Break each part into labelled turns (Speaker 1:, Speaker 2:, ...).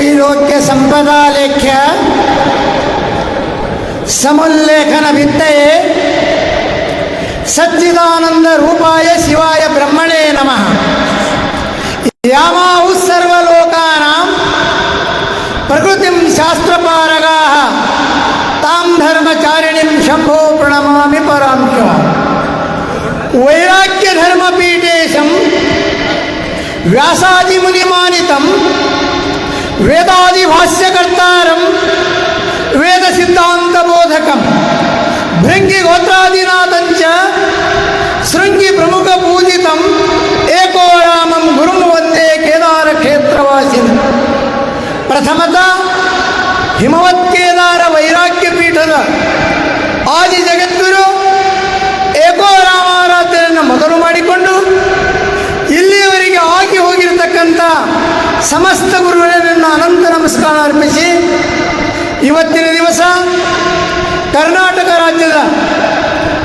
Speaker 1: ऐरोग्य संपदा लेख्य त्रैलोक्य सम्पदालेख्य समुल्लेखनभित्तये सच्चिदानन्दरूपाय शिवाय ब्रह्मणे नमः। यामाहुः सर्वलोकानां प्रकृतिं शास्त्रपारगाः, तां धर्मचारिणीं शम्भो प्रणमामि परां च। वैराग्यधर्मपीठेशं व्यासादिमुनिमानितम् ವೇದಾದಿ ಭಾಷ್ಯಕರ್ತಾರಂ ವೇದ ಸಿದ್ಧಾಂತ ಬೋಧಕಂ ಭೃಂಗಿ ಗೋತ್ರಾದಿನಾಥಂಚ ಶೃಂಗಿ ಪ್ರಮುಖ ಪೂಜಿತಂ ಏಕೋರಾಮಂ ವಂದೇ ಕೇದಾರ ಕ್ಷೇತ್ರವಾಸಿನ ಪ್ರಥಮತ ಹಿಮವತ್ ಕೇದಾರ ವೈರಾಗ್ಯ ಪೀಠದ ಆದಿ ಜಗದ್ಗುರು ಏಕೋ ರಾಮಾರಾಧನೆಯನ್ನು ಮೊದಲು ಮಾಡಿಕೊಂಡು ಇಲ್ಲಿಯವರೆಗೆ ಆಗಿ ಹೋಗಿರತಕ್ಕಂಥ ಸಮಸ್ತ ಗುರುಗಳನ್ನು ಅನಂತ ನಮಸ್ಕಾರ ಅರ್ಪಿಸಿ ಇವತ್ತಿನ ದಿವಸ ಕರ್ನಾಟಕ ರಾಜ್ಯದ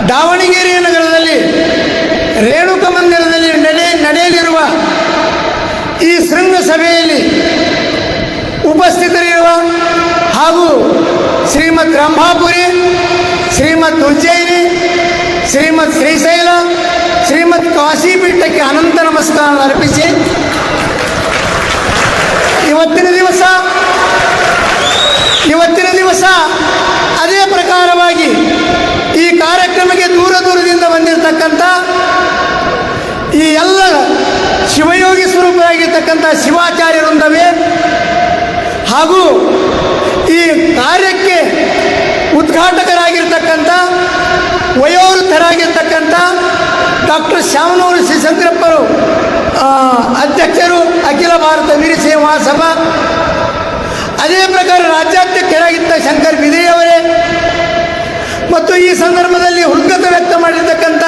Speaker 1: ದಾವಣಗೆರೆ ನಗರದಲ್ಲಿ ರೇಣುಕ ಮಂದಿರದಲ್ಲಿ ನಡೆ ನಡೆಯಲಿರುವ ಈ ಶೃಂಗಸಭೆಯಲ್ಲಿ ಉಪಸ್ಥಿತರಿರುವ ಹಾಗೂ ಶ್ರೀಮದ್ ರಂಭಾಪುರಿ, ಶ್ರೀಮದ್ ಉಜ್ಜಯಿನಿ, ಶ್ರೀಮದ್ ಶ್ರೀಶೈಲ, ಶ್ರೀಮದ್ ಕಾಶಿಪೀಠಕ್ಕೆ ಅನಂತ ನಮಸ್ಕಾರ ಅರ್ಪಿಸಿ ಇವತ್ತಿನ ದಿವಸ ಇವತ್ತಿನ ದಿವಸ ಅದೇ ಪ್ರಕಾರವಾಗಿ ಈ ಕಾರ್ಯಕ್ರಮಕ್ಕೆ ದೂರ ದೂರದಿಂದ ಬಂದಿರತಕ್ಕಂಥ ಈ ಎಲ್ಲ ಶಿವಯೋಗಿ ಸ್ವರೂಪರಾಗಿರ್ತಕ್ಕಂಥ ಶಿವಾಚಾರ್ಯ ವೃಂದವೇ ಹಾಗೂ ಈ ಕಾರ್ಯಕ್ಕೆ ಉದ್ಘಾಟಕರಾಗಿರ್ತಕ್ಕಂಥ ವಯೋವೃದ್ಧರಾಗಿರ್ತಕ್ಕಂಥ ಡಾಕ್ಟರ್ ಶ್ಯಾಮನೂರು ಆ, ಅಧ್ಯಕ್ಷರು ಅಖಿಲ ಭಾರತ ವೀರಶೈವ ಮಹಾಸಭಾ. ಅದೇ ಪ್ರಕಾರ ರಾಜ್ಯಾಧ್ಯಕ್ಷರಾಗಿದ್ದ ಶಂಕರ್ ವಿಜಯವರೇ ಮತ್ತು ಈ ಸಂದರ್ಭದಲ್ಲಿ ಹುಡ್ಗತ ವ್ಯಕ್ತ ಮಾಡಿರ್ತಕ್ಕಂಥ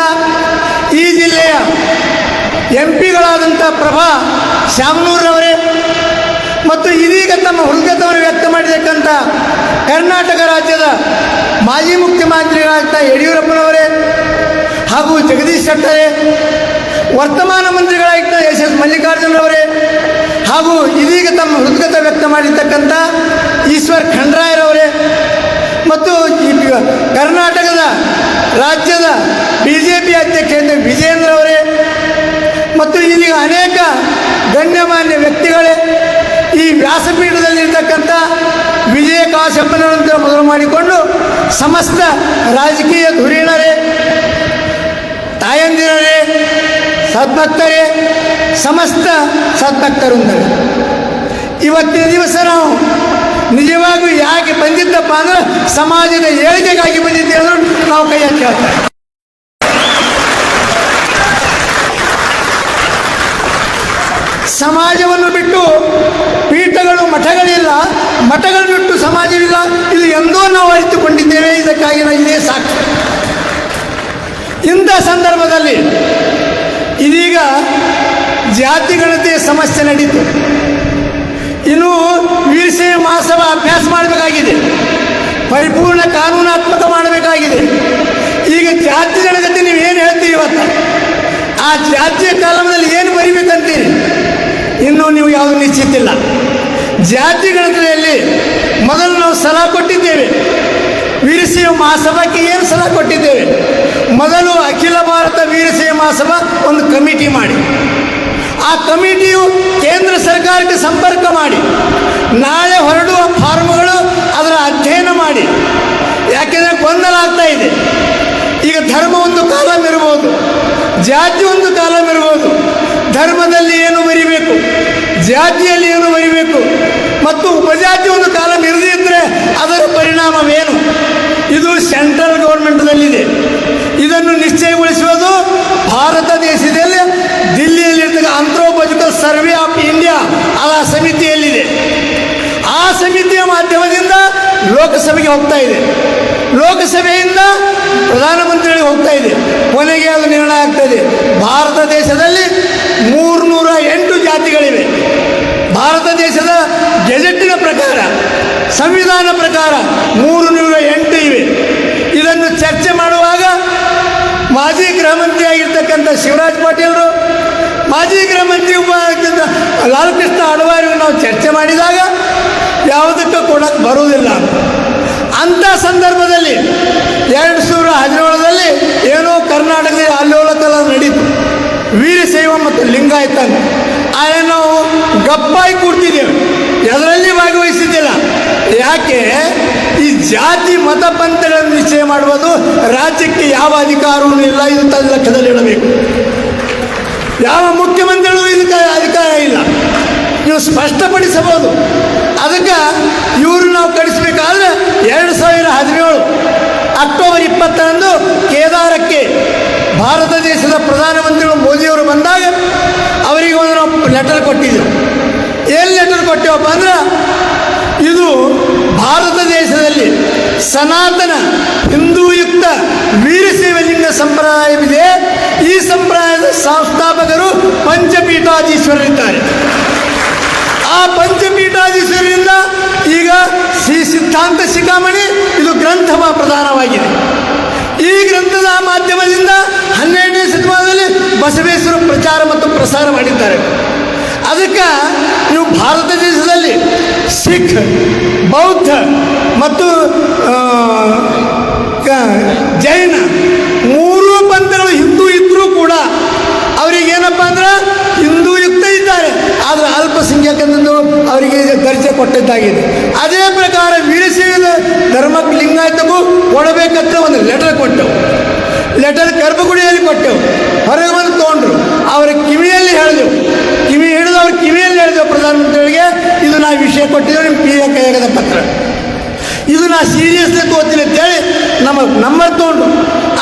Speaker 1: ಈ ಜಿಲ್ಲೆಯ ಎಂ ಪಿಗಳಾದಂಥ ಪ್ರಭಾ ಶ್ಯಾಮನೂರವರೇ ಮತ್ತು ಇದೀಗ ತಮ್ಮ ಹುಡುಗತವನ್ನು ವ್ಯಕ್ತ ಮಾಡಿರ್ತಕ್ಕಂಥ ಕರ್ನಾಟಕ ರಾಜ್ಯದ ಮಾಜಿ ಮುಖ್ಯಮಂತ್ರಿಗಳಾದಂಥ ಯಡಿಯೂರಪ್ಪನವರೇ. ಹಾಗೂ ಜಗದೀಶ್ ಶೆಟ್ಟರೆ, ವರ್ತಮಾನ ಮಂತ್ರಿಗಳಾಗಿದ್ದ ಎಸ್ ಎಸ್ ಮಲ್ಲಿಕಾರ್ಜುನರವರೇ ಹಾಗೂ ಇದೀಗ ತಮ್ಮ ಹೃದ್ಗತ ವ್ಯಕ್ತ ಮಾಡಿರ್ತಕ್ಕಂಥ ಈಶ್ವರ್ ಖಂಡ್ರಾಯರವರೇ ಮತ್ತು ಕರ್ನಾಟಕದ ರಾಜ್ಯದ ಬಿ ಜೆ ಪಿ ಅಧ್ಯಕ್ಷ ವಿಜೇಂದ್ರ ಅವರೇ ಮತ್ತು ಇದೀಗ ಅನೇಕ ಗಣ್ಯಮಾನ್ಯ ವ್ಯಕ್ತಿಗಳೇ ಈ ವ್ಯಾಸಪೀಠದಲ್ಲಿರ್ತಕ್ಕಂಥ ವಿಜಯ ಕಾಶಪ್ಪನವರಂತೆ ಮೊದಲು ಮಾಡಿಕೊಂಡು ಸಮಸ್ತ ರಾಜಕೀಯ ಧುರೀಣರೇ ತಾಯಂದಿರರೇ ಸದ್ಭಕ್ತರೇ, ಸಮಸ್ತ ಸದ್ಭಕ್ತರುಂದರೆ ಇವತ್ತಿನ ದಿವಸ ನಾವು ನಿಜವಾಗಿಯೂ ಯಾಕೆ ಬಂದಿದ್ದಪ್ಪ ಅಂದ್ರೆ ಸಮಾಜದ ಏಳಿಗೆಗಾಗಿ ಬಂದಿದ್ದೇವೆ ನಾವು ಕೈ ಹಚ್ಚಿ ಸಮಾಜವನ್ನು ಬಿಟ್ಟು ಪೀಠಗಳು ಮಠಗಳಿಲ್ಲ ಮಠಗಳು ಬಿಟ್ಟು ಸಮಾಜವಿಲ್ಲ, ಇದು ಎಂದೋ ನಾವು ಅರಿತುಕೊಂಡಿದ್ದೇವೆ, ಇದಕ್ಕಾಗಿ ನಾವು ಇದೇ ಸಾಕ್ಷಿ ಇಂಥ ಸಂದರ್ಭದಲ್ಲಿ ಇದೀಗ ಜಾತಿ ಗಣತಿಯ ಸಮಸ್ಯೆ ನಡೀತು. ಇನ್ನು ವೀರಶೈವ ಮಹಾಸಭಾ ಅಭ್ಯಾಸ ಮಾಡಬೇಕಾಗಿದೆ. ಪರಿಪೂರ್ಣ ಕಾನೂನಾತ್ಮಕ ಮಾಡಬೇಕಾಗಿದೆ. ಈಗ ಜಾತಿ ಗಣಗತಿ ಏನು ಹೇಳ್ತೀರಿ ಇವತ್ತು? ಆ ಜಾತಿಯ ಕಾಲಮದಲ್ಲಿ ಏನು ಬರಿಬೇಕಂತೀರಿ? ಇನ್ನೂ ನೀವು ಯಾವುದು ನಿಶ್ಚಿತ ಇಲ್ಲ. ಜಾತಿ ಗಣತಿಯಲ್ಲಿ ಮೊದಲು ನಾವು ಸಲಹೆ ಕೊಟ್ಟಿದ್ದೇವೆ. ವೀರಶೈವ ಮಹಾಸಭಾಕ್ಕೆ ಏನು ಸಲಹೆ ಕೊಟ್ಟಿದ್ದೇವೆ. ಮೊದಲು ಅಖಿಲ ಭಾರತ ವೀರಶೈವ ಮಹಾಸಭಾ ಒಂದು ಕಮಿಟಿ ಮಾಡಿ. ಆ ಕಮಿಟಿಯು ಕೇಂದ್ರ ಸರ್ಕಾರಕ್ಕೆ ಸಂಪರ್ಕ ಮಾಡಿ. ನಾಳೆ ಹೊರಡುವ ಫಾರ್ಮ್ಗಳು ಅದರ ಅಧ್ಯಯನ ಮಾಡಿ. ಯಾಕೆಂದರೆ ಗೊಂದಲ ಆಗ್ತಾ ಇದೆ. ಈಗ ಧರ್ಮ ಒಂದು ಕಾಲಂ ಇರ್ಬೋದು ಜಾತಿ ಒಂದು ಕಾಲಂ ಇರ್ಬೋದು ಧರ್ಮದಲ್ಲಿ ಏನು ಬರಿಬೇಕು? ಜಾತಿಯಲ್ಲಿ ಏನು ಬರಿಬೇಕು? ಮತ್ತು ಉಪಜಾತಿ ಒಂದು ಕಾಲ ಇರದಿದ್ದರೆ ಅದರ ಪರಿಣಾಮವೇನು? ಇದು ಸೆಂಟ್ರಲ್ ಗೌರ್ಮೆಂಟ್ನಲ್ಲಿದೆ. ಇದನ್ನು ನಿಶ್ಚಯಗೊಳಿಸುವುದು ಭಾರತ ದೇಶದಲ್ಲಿ ದಿಲ್ಲಿಯಲ್ಲಿರ್ತಕ್ಕ ಆಂಥ್ರೋಪಾಜಿಕಲ್ ಸರ್ವೆ ಆಫ್ ಇಂಡಿಯಾ ಆ ಸಮಿತಿಯಲ್ಲಿದೆ. ಆ ಸಮಿತಿಯ ಮಾಧ್ಯಮದಿಂದ ಲೋಕಸಭೆಗೆ ಹೋಗ್ತಾ ಇದೆ. ಲೋಕಸಭೆಯಿಂದ ಪ್ರಧಾನಮಂತ್ರಿಗಳಿಗೆ ಹೋಗ್ತಾ ಇದೆ. ಕೊನೆಗೆ ಅದು ನಿರ್ಣಯ ಆಗ್ತಾ ಇದೆ. ಭಾರತ ದೇಶದಲ್ಲಿ ಮೂರ್ನೂರ ಎಂಟು ಜಾತಿಗಳಿವೆ. ಭಾರತ ದೇಶದ ಗೆಜೆಟ್ಟಿನ ಪ್ರಕಾರ, ಸಂವಿಧಾನ ಪ್ರಕಾರ ಮೂರು ನೂರ ಎಂಟು ಇವೆ. ಇದನ್ನು ಚರ್ಚೆ ಮಾಡುವಾಗ ಮಾಜಿ ಗೃಹ ಶಿವರಾಜ್ ಪಾಟೀಲ್ರು ಮಾಜಿ ಗೃಹ ಮಂತ್ರಿ ಉಪ ಲಾಲ್ಕೃಷ್ಣ ಲಾಲ್ ಕೃಷ್ಣ ಅಡವಾರಿ ನಾವು ಚರ್ಚೆ ಮಾಡಿದಾಗ ಯಾವುದಕ್ಕೂ ಕೊಡಕ್ಕೆ ಬರುವುದಿಲ್ಲ. ಅಂಥ ಸಂದರ್ಭದಲ್ಲಿ ಎರಡು ಸಾವಿರ ಹದಿನೇಳರಲ್ಲಿ ಏನೋ ಕರ್ನಾಟಕದಲ್ಲಿ ಅಲ್ಲೋಲ ಕಲ ನಡೀತು. ವೀರಶೈವ ಮತ್ತು ಲಿಂಗಾಯತ. ಆದರೆ ನಾವು ಗಪ್ಪಾಗಿ ಕೂಡ್ತಿದ್ದೇವೆ ಅದರಲ್ಲಿ ಭಾಗವಹಿಸಿದ್ದಿಲ್ಲ. ಯಾಕೆ? ಈ ಜಾತಿ ಮತ ಪಂಥಗಳನ್ನು ನಿಶ್ಚಯ ಮಾಡುವುದು ರಾಜ್ಯಕ್ಕೆ ಯಾವ ಅಧಿಕಾರವೂ ಇಲ್ಲ. ಇದು ತನ್ನ ಲೆಕ್ಕದಲ್ಲಿಡಬೇಕು ಯಾವ ಮುಖ್ಯಮಂತ್ರಿಗಳು ಇದಕ್ಕೆ ಅಧಿಕಾರ ಇಲ್ಲ. ನೀವು ಸ್ಪಷ್ಟಪಡಿಸಬಹುದು. ಅದಕ್ಕೆ ಇವರು ನಾವು ಕಳಿಸ್ಬೇಕಾದ್ರೆ ಎರಡು ಸಾವಿರ ಹದಿನೇಳು ಅಕ್ಟೋಬರ್ ಇಪ್ಪತ್ತರಂದು ಕೇದಾರಕ್ಕೆ ಭಾರತ ದೇಶದ ಪ್ರಧಾನಮಂತ್ರಿಗಳು ಮೋದಿಯವರು ಬಂದಾಗ ಅವರಿಗೆ ಒಂದು ಲೆಟರ್ ಕೊಟ್ಟಿದ್ದೆವು ಏನು ಲೆಟರ್ ಕೊಟ್ಟೆವಪ್ಪ ಅಂದ್ರೆ, ಇದು ಭಾರತ ದೇಶದಲ್ಲಿ ಸನಾತನ ಹಿಂದೂಯುಕ್ತ ವೀರಶೈವಲಿಂಗ ಸಂಪ್ರದಾಯವಿದೆ. ಈ ಸಂಪ್ರದಾಯದ ಸಂಸ್ಥಾಪಕರು ಪಂಚಪೀಠಾಧೀಶ್ವರರಿದ್ದಾರೆ. ಆ ಪಂಚಪೀಠಾಧೀಶ್ವರರಿಂದ ಈಗ ಶ್ರೀ ಸಿದ್ಧಾಂತ ಶಿಖಾಮಣಿ ಇದು ಗ್ರಂಥ ಪ್ರಧಾನವಾಗಿದೆ. ಈ ಗ್ರಂಥದ ಮಾಧ್ಯಮದಿಂದ ಹನ್ನೆರಡನೇ ಶತಮಾನದಲ್ಲಿ ಬಸವೇಶ್ವರ ಪ್ರಚಾರ ಮತ್ತು ಪ್ರಸಾರ ಮಾಡಿದ್ದಾರೆ. ಅದಕ್ಕೆ ನೀವು ಭಾರತ ದೇಶದಲ್ಲಿ ಸಿಖ್, ಬೌದ್ಧ ಮತ್ತು ಜೈನ ಮೂರು ಪಂಥಗಳು ಹಿಂದೂ ಇದ್ದರೂ ಕೂಡ ಅವರಿಗೆ ಏನಪ್ಪ ಅಂದ್ರೆ ಹಿಂದೂ ಯುಕ್ತ ಇದ್ದಾರೆ. ಆದರೆ ಅಲ್ಪಸಂಖ್ಯಾತಂದು ಅವರಿಗೆ ದರ್ಜೆ ಕೊಟ್ಟಿದ್ದಾಗಿದೆ. ಅದೇ ಪ್ರಕಾರ ವೀರಶೈವ ಧರ್ಮಕ್ಕೆ ಲಿಂಗಾಯತಕ್ಕೂ ಕೊಡಬೇಕಂತ ಒಂದು ಲೆಟರ್ ಕೊಟ್ಟೆವು. ಲೆಟರ್ ಗರ್ಭಗುಡಿಯಲ್ಲಿ ಕೊಟ್ಟೆವು. ಅವರ ಕಿವಿಯಲ್ಲಿ ಹೇಳಿದೆವು ಕಿವಿ ಹಿಡಿದು ಅವ್ರ ಕಿವಿಯಲ್ಲಿ ಹೇಳಿದೆವು ಪ್ರಧಾನಮಂತ್ರಿಗಳಿಗೆ ಇದು ನಾ ವಿಷಯ ಕೊಟ್ಟಿದ್ದೇವೆ ನಿಮ್ಮ ಪಿ ಎ ಕೈಯಾಗದ ಪತ್ರ. ಇದು ನಾ ಸೀರಿಯಸ್ಲಿ ತೋತೀನಿ ಅಂತೇಳಿ ನಮ್ಮ ನಂಬರ್ ತೊಗೊಂಡು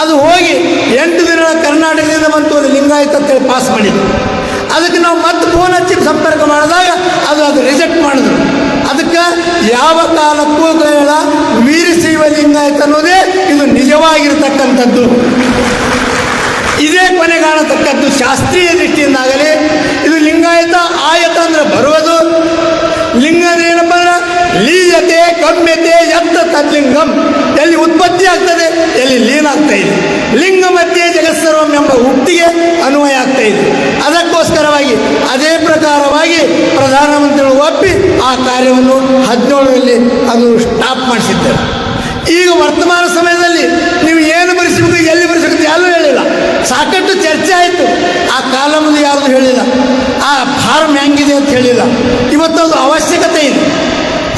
Speaker 1: ಅದು ಹೋಗಿ ಎಂಟು ದಿನಗಳ ಕರ್ನಾಟಕದಿಂದ ಬಂತು, ಅದು ಲಿಂಗಾಯತ ಅಂತೇಳಿ ಪಾಸ್ ಮಾಡಿದ್ರು ಅದಕ್ಕೆ ನಾವು ಮತ್ತೆ ಫೋನ್ ಹಚ್ಚಿ ಸಂಪರ್ಕ ಮಾಡಿದಾಗ ಅದು ಅದು ರಿಜೆಕ್ಟ್ ಮಾಡಿದ್ರು. ಅದಕ್ಕೆ ಯಾವ ಕಾಲಕ್ಕೂ ಕೇಳ ವೀರಶೈವ ಲಿಂಗಾಯತ ಅನ್ನೋದೇ ಇದು ನಿಜವಾಗಿರ್ತಕ್ಕಂಥದ್ದು. ಕೊನೆಗಾಣತಕ್ಕದ್ದು ಶಾಸ್ತ್ರೀಯ ದೃಷ್ಟಿಯಿಂದಾಗಲಿ ಇದು ಲಿಂಗಾಯತ ಆಯತ ಅಂದ್ರೆ ಬರುವುದು. ಲಿಂಗ ಅಂದ್ರೆ ಲೀಯತೆ, ಗಮ್ಯತೆ ಎತ್ತ ತದ್ಲಿಂಗಂ. ಎಲ್ಲಿ ಉತ್ಪತ್ತಿ ಆಗ್ತದೆ, ಎಲ್ಲಿ ಲೀನ ಆಗ್ತಾ ಇದೆ. ಲಿಂಗ ಮಧ್ಯೆ ಜಗತ್ಸರ್ವಂ ಎಂಬ ಉಕ್ತಿಗೆ ಅನ್ವಯ ಆಗ್ತಾ ಇದೆ. ಅದಕ್ಕೋಸ್ಕರವಾಗಿ ಅದೇ ಪ್ರಕಾರವಾಗಿ ಪ್ರಧಾನಮಂತ್ರಿಗಳು ಒಪ್ಪಿ ಆ ಕಾರ್ಯವನ್ನು ಹದಿನೇಳರಲ್ಲಿ ಅದು ಸ್ಟಾಪ್ ಮಾಡಿಸಿದ್ದಾರೆ. ಈಗ ವರ್ತಮಾನ ಸಮಯದಲ್ಲಿ ನೀವು ಏನು ಬರೆಸಬೇಕು ಎಲ್ಲಿ ಬರೆಸಬೇಕು ಯಾರೂ ಹೇಳಿಲ್ಲ ಸಾಕಷ್ಟು ಚರ್ಚೆ ಆಯಿತು. ಆ ಕಾಲಮಲ್ಲಿ ಯಾರು ಹೇಳಿಲ್ಲ. ಆ ಫಾರ್ಮ್ ಹೆಂಗಿದೆ ಅಂತ ಹೇಳಿಲ್ಲ. ಇವತ್ತು ಅದು ಅವಶ್ಯಕತೆ ಇದೆ.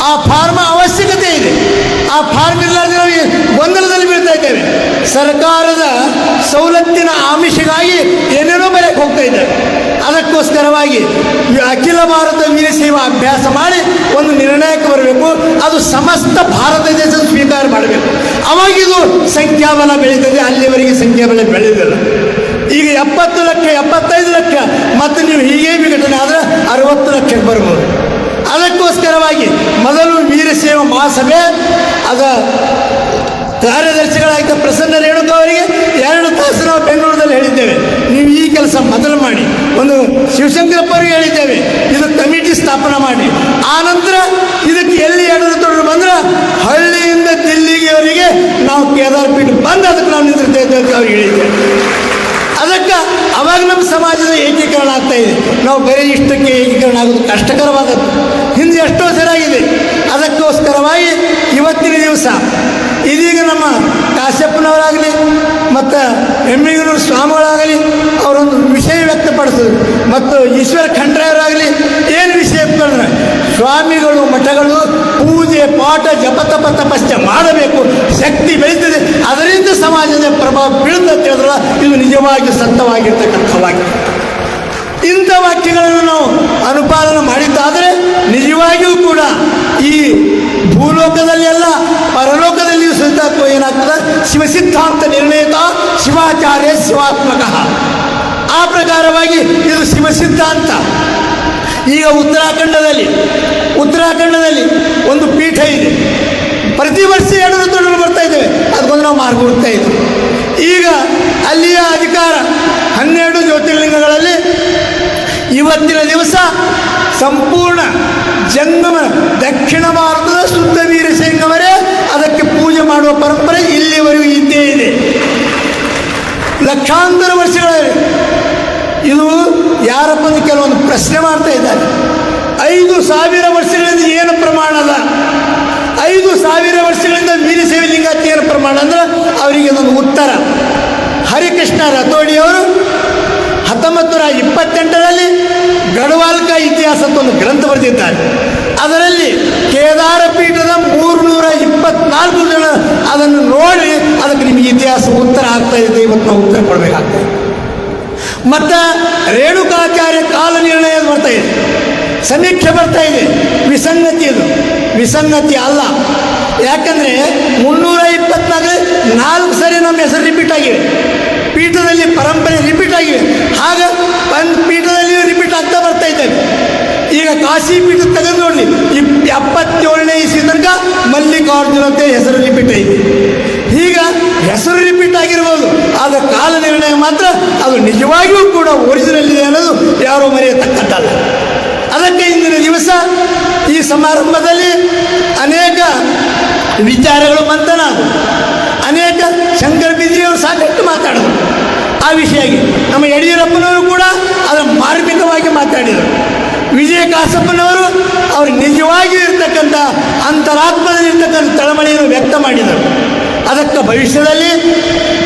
Speaker 1: ಆ ಫಾರ್ಮ್ ಅವಶ್ಯಕತೆ ಇದೆ. ಆ ಫಾರ್ಮ್ ಇಲ್ಲಾಂದ್ರೆ ನಾವು ಗೊಂದಲದಲ್ಲಿ ಬೀಳ್ತಾ ಇದ್ದೇವೆ. ಸರ್ಕಾರದ ಸವಲತ್ತಿನ ಆಮಿಷಗಾಗಿ ಏನೇನೋ ಬರೆಯಕ್ಕೆ ಹೋಗ್ತಾ ಇದ್ದಾರೆ ಅದಕ್ಕೋಸ್ಕರವಾಗಿ ಅಖಿಲ ಭಾರತ ವೀರಶೈವ ಅಭ್ಯಾಸ ಮಾಡಿ ಒಂದು ನಿರ್ಣಯಕ್ಕೆ ಬರಬೇಕು. ಅದು ಸಮಸ್ತ ಭಾರತ ದೇಶ ಸ್ವೀಕಾರ ಮಾಡಬೇಕು. ಅವಾಗ ಇದು ಸಂಖ್ಯಾಬಲ ಬೆಳೀತದೆ, ಅಲ್ಲಿವರೆಗೆ ಸಂಖ್ಯಾಬಲ ಬೆಳೆದಿಲ್ಲ. ಈಗ ಎಪ್ಪತ್ತು ಲಕ್ಷ, ಎಪ್ಪತ್ತೈದು ಲಕ್ಷ, ಮತ್ತು ನೀವು ಹೀಗೆ ವಿಘಟನೆ ಆದರೆ ಅರವತ್ತು ಲಕ್ಷಕ್ಕೆ ಬರ್ಬೋದು. ಅದಕ್ಕೋಸ್ಕರವಾಗಿ ಮೊದಲು ವೀರಶೈವ ಮಹಾಸಭೆ ಅದ ಕಾರ್ಯದರ್ಶಿಗಳಾಗಿದ್ದ ಪ್ರಸನ್ನ ರೇಣುಕ ಅವರಿಗೆ ಎರಡು ತಾಸು ನಾವು ಬೆಂಗಳೂರಿನಲ್ಲಿ ಹೇಳಿದ್ದೇವೆ. ನೀವು ಈ ಕೆಲಸ ಮೊದಲು ಮಾಡಿ. ಒಂದು ಶಿವಶಂಕರಪ್ಪ ಅವರಿಗೆ ಹೇಳಿದ್ದೇವೆ. ಇದು ಕಮಿಟಿ ಸ್ಥಾಪನೆ ಮಾಡಿ. ಆ ನಂತರ ಇದಕ್ಕೆ ಎಲ್ಲಿ ಎಡರು ತೊಡರು ಬಂದ್ರೆ ಹಳ್ಳಿಯಿಂದ ದಿಲ್ಲಿಗೆವರಿಗೆ ನಾವು ಕೇದಾರ್ ಪೀಠ ಬಂದು ಅದಕ್ಕೆ ನಾವು ನಿಂತಿರ್ತೇವೆ ಅಂತ ಅವ್ರು ಹೇಳಿದ್ದೇವೆ ಅದಕ್ಕೆ ಅವಾಗ ನಮ್ಮ ಸಮಾಜದ ಏಕೀಕರಣ ಆಗ್ತಾ ಇದೆ. ನಾವು ಬರೀ ಇಷ್ಟಕ್ಕೆ ಏಕೀಕರಣ ಆಗೋದು ಕಷ್ಟಕರವಾದದ್ದು. ಹಿಂದೆ ಎಷ್ಟೋ ಸರಿಯಾಗಿದೆ ಅದಕ್ಕೋಸ್ಕರವಾಗಿ ಇವತ್ತಿನ ದಿವಸ ಇದೀಗ ನಮ್ಮ ಕಾಶ್ಯಪ್ಪನವರಾಗಲಿ ಮತ್ತು ಹೆಮ್ಮಿಗೂರು ಸ್ವಾಮಿಗಳಾಗಲಿ ಅವರೊಂದು ವಿಷಯ ವ್ಯಕ್ತಪಡಿಸಿದ್ರು. ಮತ್ತು ಈಶ್ವರ ಖಂಡ್ರೆಯವರಾಗಲಿ ಏನು ವಿಷಯ ಸ್ವಾಮಿಗಳು, ಮಠಗಳು ಪೂಜೆ, ಪಾಠ, ಜಪ, ತಪ ತಪಸ್ಯ ಮಾಡಬೇಕು. ಶಕ್ತಿ ಬೆಳೀತದೆ. ಅದರಿಂದ ಸಮಾಜದ ಪ್ರಭಾವ ಬೀಳುತ್ತೆ ಹೇಳಿದ್ರೆ ಇದು ನಿಜವಾಗಿ ಸತ್ತವಾಗಿರ್ತಕ್ಕಂಥ ವಾಕ್ಯ. ಇಂಥ ವಾಕ್ಯಗಳನ್ನು ನಾವು ಅನುಪಾಲನೆ ಮಾಡಿದ್ದಾದರೆ ನಿಜವಾಗಿಯೂ ಕೂಡ ಈ ಭೂಲೋಕದಲ್ಲಿ ಅಲ್ಲ ಪರಲೋಕದಲ್ಲಿಯೂ ಸಹಿತ ಏನಾಗ್ತದೆ? ಶಿವಸಿದ್ಧಾಂತ ನಿರ್ಣಯಿತ ಶಿವಾಚಾರ್ಯ ಶಿವಾತ್ಮಕ. ಆ ಪ್ರಕಾರವಾಗಿ ಇದು ಶಿವಸಿದ್ಧಾಂತ. ಈಗ ಉತ್ತರಾಖಂಡದಲ್ಲಿ ಉತ್ತರಾಖಂಡದಲ್ಲಿ ಒಂದು ಪೀಠ ಇದೆ. ಪ್ರತಿ ವರ್ಷ ಎರಡು ಋತುಗಳು ಬರ್ತಾ ಇದ್ದೇವೆ. ಅದಕ್ಕೊಂದು ನಾವು ಮಾರ್ಗ ಹುಡ್ತಾ ಇದ್ದೀವಿ ಈಗ ಅಲ್ಲಿಯ ಅಧಿಕಾರ ಹನ್ನೆರಡು ಜ್ಯೋತಿರ್ಲಿಂಗಗಳಲ್ಲಿ ಇವತ್ತಿನ ದಿವಸ ಸಂಪೂರ್ಣ ಜಂಗಮ ದಕ್ಷಿಣ ಭಾರತದ ಶುದ್ಧ ಅವರೇ ಅದಕ್ಕೆ ಪೂಜೆ ಮಾಡುವ ಪರಂಪರೆ ಇಲ್ಲಿವರೆಗೂ ಇದ್ದೇ ಇದೆ. ಲಕ್ಷಾಂತರ ವರ್ಷಗಳ ಇದು ಯಾರಪ್ಪ ಕೆಲವೊಂದು ಪ್ರಶ್ನೆ ಮಾಡ್ತಾ ಇದ್ದಾರೆ. ಐದು ಸಾವಿರ ವರ್ಷಗಳಿಂದ ಏನು ಪ್ರಮಾಣ ಅಲ್ಲ ಐದು ಸಾವಿರ ವರ್ಷಗಳಿಂದ ವೀರಶೈವಲಿಂಗಾತಿ ಏನು ಪ್ರಮಾಣ ಅಂದ್ರೆ ಅವರಿಗೆ ಒಂದು ಉತ್ತರ. ಹರಿಕೃಷ್ಣ ರಥೋಡಿಯವರು ಹತ್ತೊಂಬತ್ತು ನೂರ ಇಪ್ಪತ್ತೆಂಟರಲ್ಲಿ ಗಢವಾಲ್ಕ ಇತಿಹಾಸ ಅಂತ ಒಂದು ಗ್ರಂಥ ಬರೆದಿದ್ದಾರೆ. ಅದರಲ್ಲಿ ಕೇದಾರ ಪೀಠದ ಮೂರ್ನೂರ ಇಪ್ಪತ್ನಾಲ್ಕು ಜನ ಅದನ್ನು ನೋಡಿ ಅದಕ್ಕೆ ನಿಮಗೆ ಇತಿಹಾಸ ಉತ್ತರ ಆಗ್ತಾ ಇದೆ ಇವತ್ತು ನಾವು ಉತ್ತರ ಕೊಡಬೇಕಾಗ್ತದೆ ಮತ್ತು ರೇಣುಕಾಚಾರ್ಯ ಕಾಲ ನಿರ್ಣಯ ಬರ್ತಾ ಇದೆ. ಸಮೀಕ್ಷೆ ಬರ್ತಾ ಇದೆ. ವಿಸಂಗತಿ ಅದು. ವಿಸಂಗತಿ ಅಲ್ಲ. ಯಾಕಂದರೆ ಮುನ್ನೂರ ಇಪ್ಪತ್ನಾಲ್ಕು ನಾಲ್ಕು ಸರಿ ನಮ್ಮ ಹೆಸರು ರಿಪೀಟ್ ಆಗಿವೆ ಪೀಠದಲ್ಲಿ ಪರಂಪರೆ ರಿಪೀಟ್ ಆಗಿವೆ ಹಾಗೆ ಒಂದು ಪೀಠದಲ್ಲಿಯೂ ರಿಪೀಟ್ ಆಗ್ತಾ ಬರ್ತಾ ಇದ್ದೇವೆ ಈಗ ಕಾಶಿ ಪೀಠ ತೆಗೆದು ನೋಡಿ ಎಪ್ಪತ್ತೇಳನೇ ಇಸ್ವಿ ತನಕ ಮಲ್ಲಿಕಾರ್ಜುನ ಅಂತ ಹೆಸರು ರಿಪೀಟ್ ಐತಿ. ಈಗ ಹೆಸರು ರಿಪೀಟ್ ಆಗಿರ್ಬೋದು. ಆದ ಕಾಲ ನಿರ್ಣಯ ಮಾತ್ರ ಅದು ನಿಜವಾಗಿಯೂ ಕೂಡ ಒರಿಜಿನಲ್ ಇದೆ ಅನ್ನೋದು ಯಾರೂ ಮರೆಯತಕ್ಕದ್ದಲ್ಲ. ಅದಕ್ಕೆ ಇಂದಿನ ದಿವಸ ಈ ಸಮಾರಂಭದಲ್ಲಿ ಅನೇಕ ವಿಚಾರಗಳು ಮಂಥನ. ಅನೇಕ ಶಂಕರ ಬಿದ್ರಿಯವರು ಸಾಕಷ್ಟು ಮಾತಾಡೋದು ಆ ವಿಷಯ ನಮ್ಮ ಯಡಿಯೂರಪ್ಪನವರು ಕೂಡ ಅದರ ಮಾರ್ಮಿಕವಾಗಿ ಮಾತಾಡಿದರು. ವಿಜಯ ಕಾಸಪ್ಪನವರು ಅವರು ನಿಜವಾಗಿಯೂ ಇರ್ತಕ್ಕಂಥ ಅಂತರಾತ್ಮದಲ್ಲಿರ್ತಕ್ಕಂಥ ತಳಮಳೆಯನ್ನು ವ್ಯಕ್ತ ಮಾಡಿದರು. ಅದಕ್ಕೆ ಭವಿಷ್ಯದಲ್ಲಿ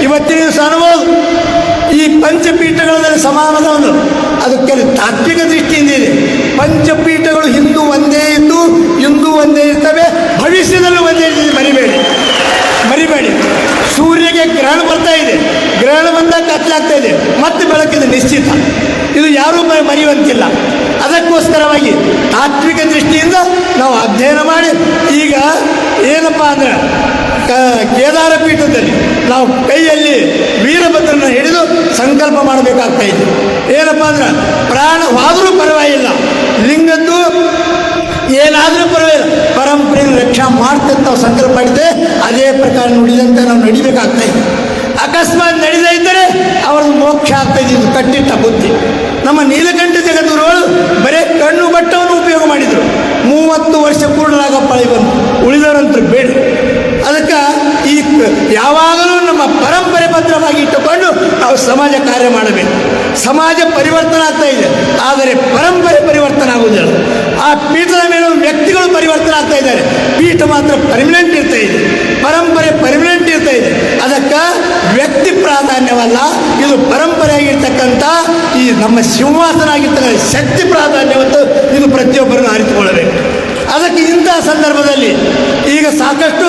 Speaker 1: ಇವತ್ತಿನ ದಿವಸ ಅನುಭವ ಈ ಪಂಚಪೀಠಗಳಲ್ಲಿ ಸಮಾನದ ಒಂದು ಅದಕ್ಕೆ ತಾತ್ವಿಕ ದೃಷ್ಟಿಯಿಂದ ಇದೆ. ಪಂಚಪೀಠಗಳು ಹಿಂದೂ ಒಂದೇ ಇದ್ದು, ಹಿಂದೂ ಒಂದೇ ಇರ್ತವೆ, ಭವಿಷ್ಯದಲ್ಲೂ ಒಂದೇ ಇರ್ತದೆ ಮರಿಬೇಡಿ. ಮರಿಬೇಡಿ. ಸೂರ್ಯಗೆ ಗ್ರಹಣ ಬರ್ತಾ ಇದೆ. ಗ್ರಹಣ ಬಂದಾಗ ಕತ್ಲಾಗ್ತಾ ಇದೆ. ಮತ್ತೆ ಬೆಳಕಿದೆ ನಿಶ್ಚಿತ. ಇದು ಯಾರೂ ಮರೆಯುವಂತಿಲ್ಲ. ಅದಕ್ಕೋಸ್ಕರವಾಗಿ ತಾತ್ವಿಕ ದೃಷ್ಟಿಯಿಂದ ನಾವು ಅಧ್ಯಯನ ಮಾಡಿ, ಈಗ ಏನಪ್ಪ ಅಂದ್ರೆ ಕೇದಾರ ಪೀಠದಲ್ಲಿ ನಾವು ಕೈಯಲ್ಲಿ ವೀರಭದ್ರನ ಹಿಡಿದು ಸಂಕಲ್ಪ ಮಾಡಬೇಕಾಗ್ತಾ ಇದೆ. ಏನಪ್ಪ ಅಂದ್ರೆ ಪ್ರಾಣವಾದರೂ ಪರವಾಗಿಲ್ಲ, ಲಿಂಗದ್ದು ಏನಾದರೂ ಪರವಾಗಿಲ್ಲ ಪರಂಪರೆಯನ್ನು ರಕ್ಷಾ ಮಾಡ್ತಂತ ನಾವು ಸಂಕಲ್ಪ ಮಾಡಿದ್ದೆ ಅದೇ ಪ್ರಕಾರ ನುಡಿದಂತೆ ನಾವು ನಡಿಬೇಕಾಗ್ತಾ ಇದೆ. ಅಕಸ್ಮಾತ್ ನಡೆದೇ ಇದ್ದರೆ ಅವ್ರದ್ದು ಮೋಕ್ಷ ಆಗ್ತಾ ಇದ್ದು ಕಟ್ಟಿಟ್ಟ ಬುದ್ಧಿ. ನಮ್ಮ ನೀಲಕಂಠ ಜಗದ್ಗುರುಗಳು ಬರೇ ಕಣ್ಣು ಬಟ್ಟವನ್ನು ಉಪಯೋಗ ಮಾಡಿದರು. ಮೂವತ್ತು ವರ್ಷ ಕೂಡಲಾಗಪ್ಪಳಿ ಬಂದು ಉಳಿದವರಂತೂ ಬೇಡ. ಅದಕ್ಕೆ ಈ ಯಾವಾಗಲೂ ನಮ್ಮ ಪರಂಪರೆ ಭದ್ರವಾಗಿ ಇಟ್ಟುಕೊಂಡು ನಾವು ಸಮಾಜ ಕಾರ್ಯ ಮಾಡಬೇಕು. ಸಮಾಜ ಪರಿವರ್ತನೆ ಆಗ್ತಾ ಇದೆ. ಆದರೆ ಪರಂಪರೆ ಪರಿವರ್ತನೆ ಆಗುವುದಿಲ್ಲ. ಆ ಪೀಠದ ಮೇಲೆ ವ್ಯಕ್ತಿಗಳು ಪರಿವರ್ತನೆ ಆಗ್ತಾ ಇದ್ದಾರೆ. ಪೀಠ ಮಾತ್ರ ಪರ್ಮನೆಂಟ್ ಇರ್ತಾ ಇದೆ. ಪರಂಪರೆ ಪರ್ಮನೆಂಟ್ ಇರ್ತಾ ಇದೆ. ಅದಕ್ಕೆ ವ್ಯಕ್ತಿ ಪ್ರಾಧಾನ್ಯವಲ್ಲ. ಇದು ಪರಂಪರೆಯಾಗಿರ್ತಕ್ಕಂಥ ಈ ನಮ್ಮ ಸಿಂಹಾಸನ ಆಗಿರ್ತಕ್ಕಂಥ ಶಕ್ತಿ ಪ್ರಾಧಾನ್ಯವತ್ತು ಇದು ಪ್ರತಿಯೊಬ್ಬರನ್ನು ಅರಿತುಕೊಳ್ಳಬೇಕು ಅದಕ್ಕೆ ಇಂಥ ಸಂದರ್ಭದಲ್ಲಿ ಈಗ ಸಾಕಷ್ಟು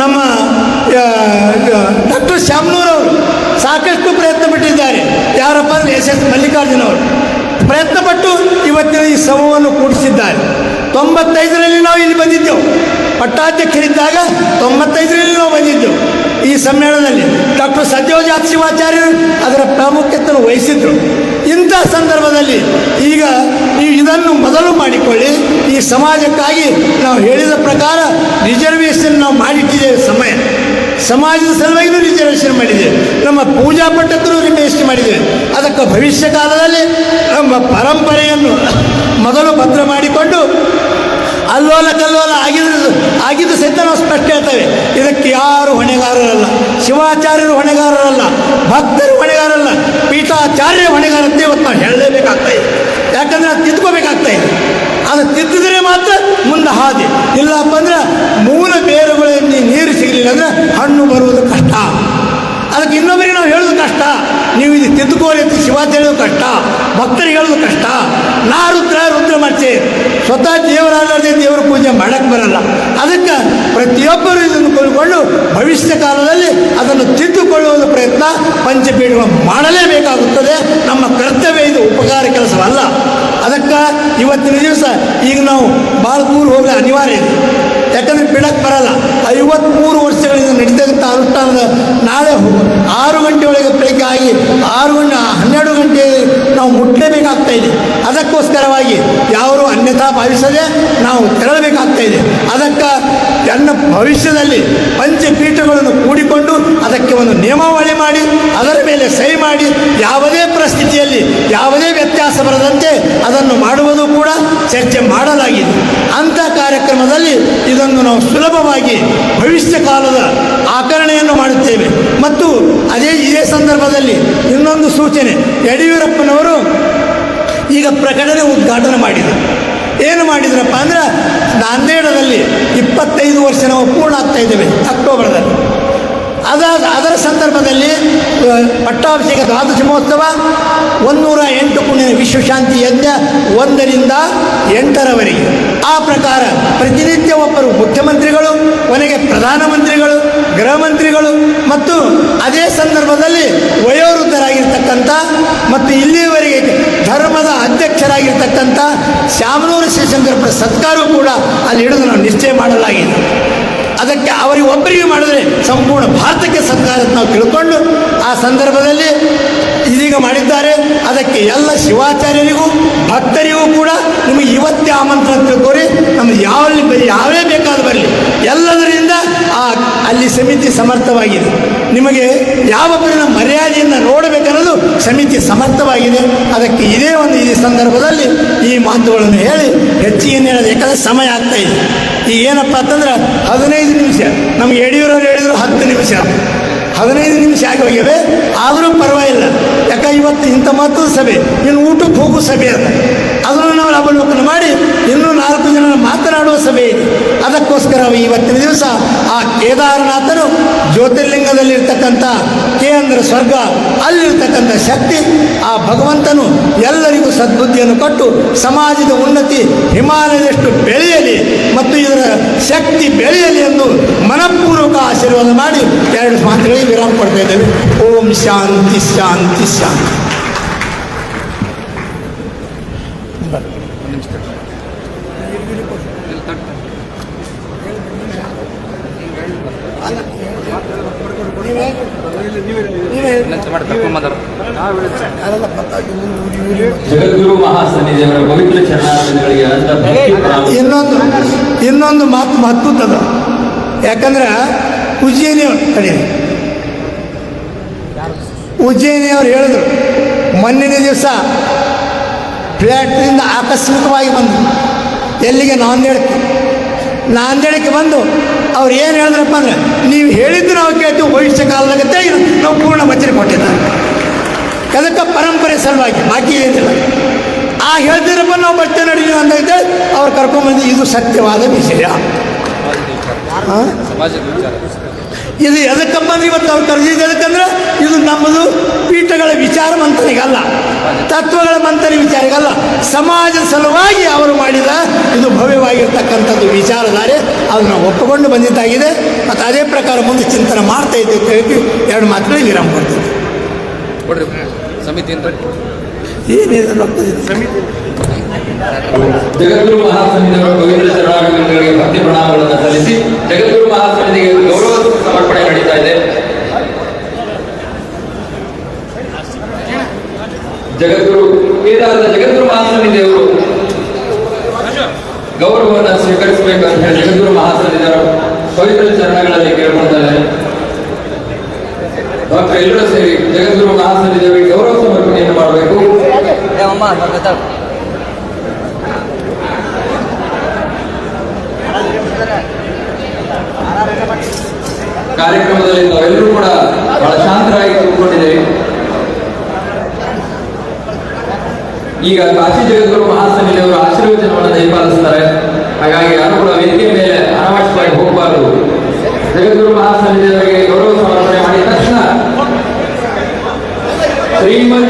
Speaker 1: ನಮ್ಮ ಡಾಕ್ಟರ್ ಶ್ಯಾಮ್ನೂರವರು ಸಾಕಷ್ಟು ಪ್ರಯತ್ನ ಪಟ್ಟಿದ್ದಾರೆ. ಯಾರಪ್ಪ ಅಂದರೆ ಎಸ್ ಎಸ್ ಮಲ್ಲಿಕಾರ್ಜುನ ಅವರು. ಪ್ರಯತ್ನಪಟ್ಟು ಇವತ್ತಿನ ಈ ಸಮೂಹವನ್ನು ಕೂಡಿಸಿದ್ದಾರೆ. ತೊಂಬತ್ತೈದರಲ್ಲಿ ನಾವು ಇಲ್ಲಿ ಬಂದಿದ್ದೆವು. ಪಟ್ಟಾಧ್ಯಕ್ಷರಿದ್ದಾಗ ತೊಂಬತ್ತೈದರಲ್ಲಿ ನಾವು ಬಂದಿದ್ದೆವು. ಈ ಸಮ್ಮೇಳನದಲ್ಲಿ ಡಾಕ್ಟರ್ ಸತ್ಯೋಜಾತ್ ಶಿವಾಚಾರ್ಯರು ಅದರ ಪ್ರಾಮುಖ್ಯತೆಯನ್ನು ವಹಿಸಿದ್ರು. ಇಂಥ ಸಂದರ್ಭದಲ್ಲಿ ಈಗ ನೀವು ಇದನ್ನು ಮೊದಲು ಮಾಡಿಕೊಳ್ಳಿ. ಈ ಸಮಾಜಕ್ಕಾಗಿ ನಾವು ಹೇಳಿದ ಪ್ರಕಾರ ರಿಸರ್ವೇಷನ್ ನಾವು ಮಾಡಿಟ್ಟಿದ್ದೇವೆ ಸಮಯ. ಸಮಾಜದ ಸಲುವಾಗಿಯೂ ರಿಸರ್ವೇಷನ್ ಮಾಡಿದ್ದೇವೆ ನಮ್ಮ ಪೂಜಾ ಪಟ್ಟಕ್ಕೂ ರಿಸರ್ವೇಷನ್ ಮಾಡಿದ್ದೇವೆ ಅದಕ್ಕೆ ಭವಿಷ್ಯ ಕಾಲದಲ್ಲಿ ನಮ್ಮ ಪರಂಪರೆಯನ್ನು ಮೊದಲು ಭದ್ರ ಮಾಡಿಕೊಂಡು ಅಲ್ಲೋಲ ಕಲ್ಲೋಲ ಆಗಿದ್ದು ಆಗಿದ್ದು ಸಹಿತ ನಾವು ಸ್ಪಷ್ಟ ಹೇಳ್ತೇವೆ. ಇದಕ್ಕೆ ಯಾರು ಹೊಣೆಗಾರರಲ್ಲ? ಶಿವಾಚಾರ್ಯರು ಹೊಣೆಗಾರರಲ್ಲ? ಭಕ್ತರು ಹೊಣೆಗಾರರಲ್ಲ? ಪೀಠಾಚಾರ್ಯ ಹೊಣೆಗಾರ ಅಂತ ಇವತ್ತು ನಾವು ಹೇಳಲೇಬೇಕಾಗ್ತಾ ಇದೆ. ಯಾಕಂದ್ರೆ ಅದು ತಿದ್ಕೋಬೇಕಾಗ್ತಾ ಅದು ತಿದ್ದಿದ್ರೆ ಮಾತ್ರ ಮುಂದೆ ಹಾದಿ. ಇಲ್ಲಪ್ಪ ಅಂದ್ರೆ ಮೂಲ ಬೇರುಗಳಲ್ಲಿ ನೀರು ಸಿಗಲಿಲ್ಲ ಅಂದ್ರೆ ಹಣ್ಣು ಬರುವುದು ಕಷ್ಟ. ಅದಕ್ಕೆ ಇನ್ನೊಬ್ಬರಿಗೆ ನಾವು ಹೇಳೋದು ಕಷ್ಟ. ನೀವು ಇದು ತಿದ್ದುಕೋರಿ ಅಂತ ಶಿವಾಚಾರ್ಯ ಕಷ್ಟ. ಭಕ್ತರಿಗೆ ಹೇಳೋದು ಕಷ್ಟ. ನಾ ರುದ್ರ ರುದ್ರ ಮಾಡ್ತೇ ಸ್ವತಃ ದೇವರಾಗದೆ ದೇವರ ಪೂಜೆ ಮಾಡಕ್ಕೆ ಬರಲ್ಲ. ಅದಕ್ಕೆ ಪ್ರತಿಯೊಬ್ಬರು ಇದನ್ನು ಕೊಂಡುಕೊಂಡು ಭವಿಷ್ಯ ಕಾಲದಲ್ಲಿ ಅದನ್ನು ತಿದ್ದುಕೊಳ್ಳುವ ಪ್ರಯತ್ನ ಪಂಚಪೀಠ ಮಾಡಲೇಬೇಕಾಗುತ್ತದೆ. ನಮ್ಮ ಕರ್ತವ್ಯ ಉಪಕಾರ ಕೆಲಸವಲ್ಲ. ಅದಕ್ಕೆ ಇವತ್ತಿನ ದಿವಸ ಈಗ ನಾವು ಭಾಳ ಹೋಗಲಿ ಅನಿವಾರ್ಯ ಇದೆ. ಯಾಕಂದರೆ ಬಿಡಕ್ಕೆ ಬರಲ್ಲ. ಐವತ್ತ್ಮೂರು ವರ್ಷಗಳಿಂದ ನಡೀತಕ್ಕಂಥ ಅನುಷ್ಠಾನದ ನಾಳೆ ಆರು ಗಂಟೆ ಒಳಗೆ ಬೆಳಗ್ಗೆ ಆಗಿ ಆರು ಗಂಟೆ, ಹನ್ನೆರಡು ಗಂಟೆ ನಾವು ಮುಟ್ಟಲೇಬೇಕಾಗ್ತಾ ಇದೆ. ಅದಕ್ಕೋಸ್ಕರವಾಗಿ ಯಾರು ಅನ್ಯಥಾ ಭಾವಿಸದೆ ನಾವು ತೆರಳಬೇಕಾಗ್ತಾ ಇದೆ. ಅದಕ್ಕೆ ನನ್ನ ಭವಿಷ್ಯದಲ್ಲಿ ಪಂಚಪೀಠಗಳನ್ನು ಕೂಡಿಕೊಂಡು ಅದಕ್ಕೆ ಒಂದು ನಿಯಮಾವಳಿ ಮಾಡಿ, ಅದರ ಮೇಲೆ ಸಹಿ ಮಾಡಿ, ಯಾವುದೇ ಪರಿಸ್ಥಿತಿಯಲ್ಲಿ ಯಾವುದೇ ವ್ಯತ್ಯಾಸ ಬರದಂತೆ ಅದನ್ನು ಮಾಡುವುದು ಕೂಡ ಚರ್ಚೆ ಮಾಡಲಾಗಿದೆ. ಅಂಥ ಕಾರ್ಯಕ್ರಮದಲ್ಲಿ ಇದನ್ನು ನಾವು ಸುಲಭವಾಗಿ ಭವಿಷ್ಯ ಕಾಲದ ಆಕರಣೆಯನ್ನು ಮಾಡುತ್ತೇವೆ. ಮತ್ತು ಅದೇ ಇದೇ ಸಂದರ್ಭದಲ್ಲಿ ಇನ್ನೊಂದು ಸೂಚನೆ, ಯಡಿಯೂರಪ್ಪನವರು ಈಗ ಪ್ರಕಟಣೆ ಉದ್ಘಾಟನೆ ಮಾಡಿದರು. ಏನು ಮಾಡಿದ್ರಪ್ಪ ಅಂದ್ರೆ ನಾಂದೇಡದಲ್ಲಿ ಇಪ್ಪತ್ತೈದು ವರ್ಷ ನಾವು ಪೂರ್ಣ ಆಗ್ತಾ ಇದ್ದೇವೆ ಅಕ್ಟೋಬರ್ದಲ್ಲಿ ಅದಾದ ಅದರ ಸಂದರ್ಭದಲ್ಲಿ ಪಟ್ಟಾಭಿಷೇಕ ದ್ವಾದಶ ಮಹೋತ್ಸವ ಒಂದೂರ ಎಂಟು ಪುಣ್ಯ ವಿಶ್ವಶಾಂತಿ ಯಜ್ಞ ಒಂದರಿಂದ ಎಂಟರವರೆಗೆ. ಆ ಪ್ರಕಾರ ಪ್ರತಿನಿತ್ಯ ಒಬ್ಬರು ಮುಖ್ಯಮಂತ್ರಿಗಳು, ಕೊನೆಗೆ ಪ್ರಧಾನಮಂತ್ರಿಗಳು ಗೃಹ ಮಂತ್ರಿಗಳು ಮತ್ತು ಅದೇ ಸಂದರ್ಭದಲ್ಲಿ ವಯೋವೃದ್ಧರಾಗಿರ್ತಕ್ಕಂಥ ಮತ್ತು ಇಲ್ಲಿಯವರೆಗೆ ಧರ್ಮದ ಅಧ್ಯಕ್ಷರಾಗಿರ್ತಕ್ಕಂಥ ಶ್ಯಾಮನೂರು ಶಿವಶಂಕರಪ್ಪನ ಸತ್ಕಾರವೂ ಕೂಡ ಅಲ್ಲಿ ಹಿಡಿದು ನಾವು ನಿಶ್ಚಯ ಮಾಡಲಾಗಿದೆ. ಅದಕ್ಕೆ ಅವರಿಗೆ ಒಬ್ಬರಿಗೆ ಮಾಡಿದ್ರೆ ಸಂಪೂರ್ಣ ಭಾರತಕ್ಕೆ ಸರ್ಕಾರ ಅಂತ ನಾವು ತಿಳ್ಕೊಂಡು ಆ ಸಂದರ್ಭದಲ್ಲಿ ಇದೀಗ ಮಾಡಿದ್ದಾರೆ. ಅದಕ್ಕೆ ಎಲ್ಲ ಶಿವಾಚಾರ್ಯರಿಗೂ, ಭಕ್ತರಿಗೂ ಕೂಡ ನಿಮಗೆ ಇವತ್ತೇ ಆಮಂತ್ರಣ ತಿಳ್ಕೊರಿ ನಮ್ಗೆ ಯಾವ ಯಾವೇ ಬೇಕಾದ ಬರಲಿ. ಎಲ್ಲದರಿಂದ ಆ ಅಲ್ಲಿ ಸಮಿತಿ ಸಮರ್ಥವಾಗಿದೆ. ನಿಮಗೆ ಯಾವ ಮರ್ಯಾದೆಯಿಂದ ನೋಡಬೇಕನ್ನೋದು ಸಮಿತಿ ಸಮರ್ಥವಾಗಿದೆ. ಅದಕ್ಕೆ ಇದೇ ಒಂದು ಈ ಸಂದರ್ಭದಲ್ಲಿ ಈ ಮಾತುಗಳನ್ನು ಹೇಳಿ ಹೆಚ್ಚಿಗೆ ಹೇಳೋದು ಸಮಯ ಆಗ್ತಾ ಇದೆ. ಈಗ ಏನಪ್ಪ ಅಂತಂದ್ರೆ ಹದಿನೈದು ನಿಮಿಷ. ನಮ್ಗೆ ಯಡಿಯೂರವ್ರು ಹೇಳಿದ್ರು ಹತ್ತು ನಿಮಿಷ. ಹದಿನೈದು ನಿಮಿಷ ಆಗಿ ಹೋಗಿವೆ ಆದರೂ ಪರವಾಗಿಲ್ಲ. ಯಾಕೆ ಇವತ್ತು ಇಂಥ ಮಾತು ಸಭೆ. ಇನ್ನು ಊಟಕ್ಕೆ ಹೋಗೋ ಸಭೆ ಅಂತ ಅದನ್ನು ನಾವು ಅವಲೋಕನ ಮಾಡಿ ಇನ್ನೂ ನಾಲ್ಕು ಜನ ಮಾತನಾಡುವ ಸಭೆ ಇದೆ. ಅದಕ್ಕೋಸ್ಕರ ಇವತ್ತಿನ ದಿವಸ ಆ ಕೇದಾರನಾಥನು ಜ್ಯೋತಿರ್ಲಿಂಗದಲ್ಲಿರ್ತಕ್ಕಂಥ ಕೆ ಅಂದ್ರೆ ಸ್ವರ್ಗ ಅಲ್ಲಿರ್ತಕ್ಕಂಥ ಶಕ್ತಿ, ಆ ಭಗವಂತನು ಎಲ್ಲರಿಗೂ ಸದ್ಬುದ್ಧಿಯನ್ನು ಕೊಟ್ಟು ಸಮಾಜದ ಉನ್ನತಿ ಹಿಮಾಲಯದಷ್ಟು ಬೆಳೆಯಲಿ ಮತ್ತು ಇದರ ಶಕ್ತಿ ಬೆಳೆಯಲಿ ಎಂದು ಮನಪೂರ್ವಕ ಆಶೀರ್ವಾದ ಮಾಡಿ ಎರಡು ಮಾತುಗಳಿಗೆ ವಿರಾಮ ಕೊಡ್ತಾ ಇದ್ದೇವೆ. ಓಂ ಶಾಂತಿ ಶಾಂತಿ ಶಾಂತಿ.
Speaker 2: ಜಗದ್ಗುರು ಮಹಾಸನ್ನಿಧಿಯವರ ಪವಿತ್ರ ಚರಣಾರ್ಥಗಳಿಗೆ.
Speaker 1: ಇನ್ನೊಂದು ಇನ್ನೊಂದು ಮಾತು ಮಹತ್ವದ ಯಾಕಂದ್ರೆ ಉಜ್ಜಯಿನಿಯವರು ಕಡೆ. ಉಜ್ಜಯಿನಿಯವರು ಹೇಳಿದ್ರು ಮಣ್ಣಿನ ದಿವಸ ಫ್ಲ್ಯಾಟ್ನಿಂದ ಆಕಸ್ಮಿಕವಾಗಿ ಬಂದರು. ಎಲ್ಲಿಗೆ ನಾಂದೇಡಕ್ಕೆ ನಾಂದೇಡಕ್ಕೆ ಬಂದು ಅವ್ರು ಏನು ಹೇಳಿದ್ರಪ್ಪ ಅಂದರೆ, ನೀವು ಹೇಳಿದ್ದು ನಾವು ಕೇಳ್ತೀವಿ, ಭವಿಷ್ಯ ಕಾಲದಾಗತ್ತೆ ನಾವು ಪೂರ್ಣ ವಚನ ಕೊಟ್ಟಿದ್ದಾರೆ ಅದಕ್ಕೆ ಪರಂಪರೆ ಸಲುವಾಗಿ, ಬಾಕಿ ಏನಿಲ್ಲ. ಆ ಹೇಳ್ತಿರಪ್ಪ ನಾವು ಬಟ್ಟೆ ನಡಿ ಅಂತ ಅವ್ರು ಕರ್ಕೊಂಡ್ಬಂದು ಇದು ಸತ್ಯವಾದ ವಿಷಯ? ಇದು ಎದಕ್ಕಪ್ಪ ಅಂದ್ರೆ ಇವತ್ತು ಅವ್ರು ಕರೆದಿದ್ದು ಎದಕ್ಕಂದ್ರೆ ಇದು ನಮ್ಮದು ಪೀಠಗಳ ವಿಚಾರ ಮಂಥನಿಗಲ್ಲ. ತತ್ವಗಳ ಮಂಥನ ವಿಚಾರಗಲ್ಲ. ಸಮಾಜ ಸಲುವಾಗಿ ಅವರು ಮಾಡಿದ ಇದು ಭವ್ಯವಾಗಿರ್ತಕ್ಕಂಥದ್ದು ವಿಚಾರಧಾರೆ. ಅದನ್ನು ಒಪ್ಪಿಕೊಂಡು ಬಂದಿದ್ದಾಗಿದೆ. ಮತ್ತು ಅದೇ ಪ್ರಕಾರ ಮುಂದೆ ಚಿಂತನೆ ಮಾಡ್ತಾ ಇದ್ದೆ ಅಂತ ಹೇಳಿ ಎರಡು ಮಾತುಗಳಿಗೆ ವಿರಾಮ
Speaker 3: ಕೊಡ್ತೀನಿ. ಸಮಿತಿ
Speaker 1: ಏನಿದೆ
Speaker 2: ಜಗದ್ಗುರು ಮಹಾಸಮಿತಿಗಳು ಪವಿತ್ರ ಚರಣಾರ್ಥಗಳಿಗೆ ಭಕ್ತಿ ಪ್ರಣಾಮಗಳನ್ನು ಸಲ್ಲಿಸಿ ಜಗದ್ಗುರು ಮಹಾಸಮಿತಿಗೆ ಗೌರವ ನಡೀತಾ ಇದೆ ಜಗದ್ಗುರು, ಕೇದಾರದ ಜಗದ್ಗುರು ಮಹಾಸನ್ನಿಧಿಯವರು ಗೌರವವನ್ನು ಸ್ವೀಕರಿಸಬೇಕು ಅಂತ ಹೇಳಿ ಜಗದ್ಗುರು ಮಹಾಸನ್ನಿಧಿಯವರ ಪವಿತ್ರ ಚರಣಗಳಲ್ಲಿ ಕೇಳ್ಕೊಳ್ತಾರೆ ಡಾಕ್ಟರ್ ಎಲ್ಲರೂ ಸೇರಿ ಜಗದ್ಗುರು ಮಹಾಸನ್ನಿಧಿಯವರಿಗೆ ಗೌರವ ಸಮರ್ಪಣೆಯನ್ನು ಮಾಡಬೇಕು. ಕಾರ್ಯಕ್ರಮದಲ್ಲಿ ನಾವೆಲ್ಲರೂ ಕೂಡ ಬಹಳ ಶಾಂತರಾಗಿ ಕೂತ್ಕೊಂಡಿದ್ದೇವೆ. ಈಗ ಕಾಶಿ ಜಗದ್ಗುರು ಮಹಾಸನ್ನಿಧಿಯವರು ಆಶೀರ್ವಚನವನ್ನು ದಯಪಾಲಿಸ್ತಾರೆ. ಹಾಗಾಗಿ ಯಾರು ಕೂಡ ವೇದಿಕೆ ಮೇಲೆ ಅನಾವಶ್ಯವಾಗಿ ಹೋಗಬಾರದು. ಜಗದ್ಗುರು ಮಹಾಸನ್ನಿಧಿಯವರಿಗೆ ಗೌರವ ಸಮರ್ಪಣೆ ಮಾಡಿದ ತಕ್ಷಣ ಶ್ರೀಮದ್